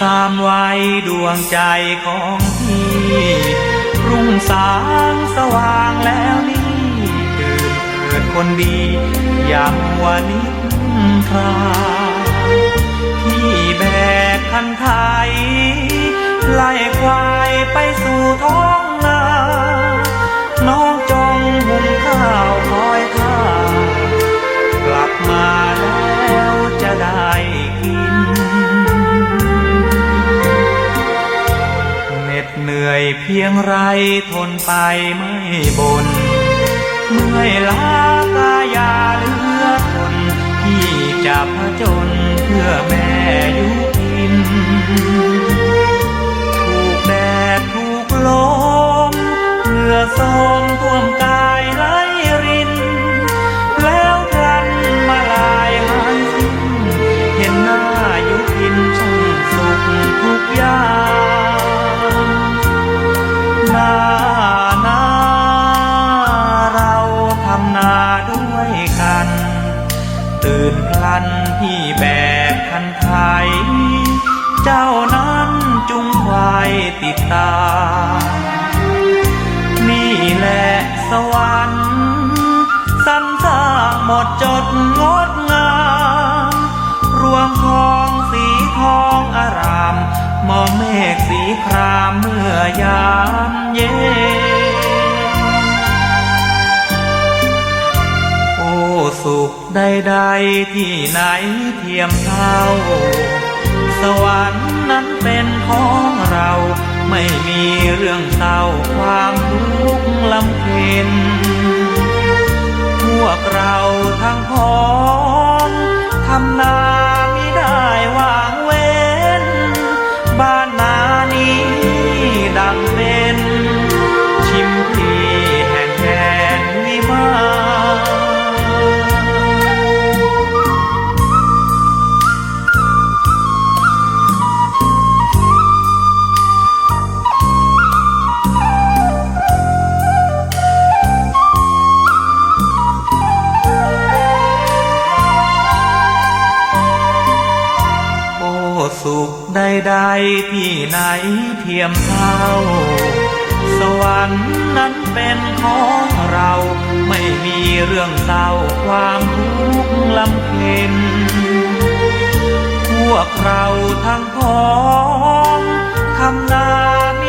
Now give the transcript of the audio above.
สามวัยดวงใจของพี่ รุ่งสางสว่างแล้วนี่ตื่นเกิดคนดีอย่ามันนิทรา เพียงไรทนไปไม่บน เมื่อยล้ากายาเลือทนที่จะผจญเพื่อแม่อยุพิน ถูกแดดถูกลมเหงื่อสมท่วมกายไหลริน แล้วพลันมาลายหายสิ้นเห็นหน้ายุพินช่างสุขทุกอย่า งควายติดตา นี่แหละสวรรค์สรรสร้างหมดจดงดงาม รวงทองสีทองอาราม มองเมฆสีครามเมื่อยามเย็นโอ้สุขใดๆที่ไหนเทียมเท่า สวรรค์นั้นเป็นของเรา ไม่มีเรื่องเศร้าความทุกข์ลำเค็นพวกเราทั้งพ้อง ใดๆที่ไหนเทียมเท่า สวรรค์นั้นเป็นของเรา ไม่มีเรื่องเศร้าความทุกข์ลำเค็นพวกเราทั้งพ้องทำนาน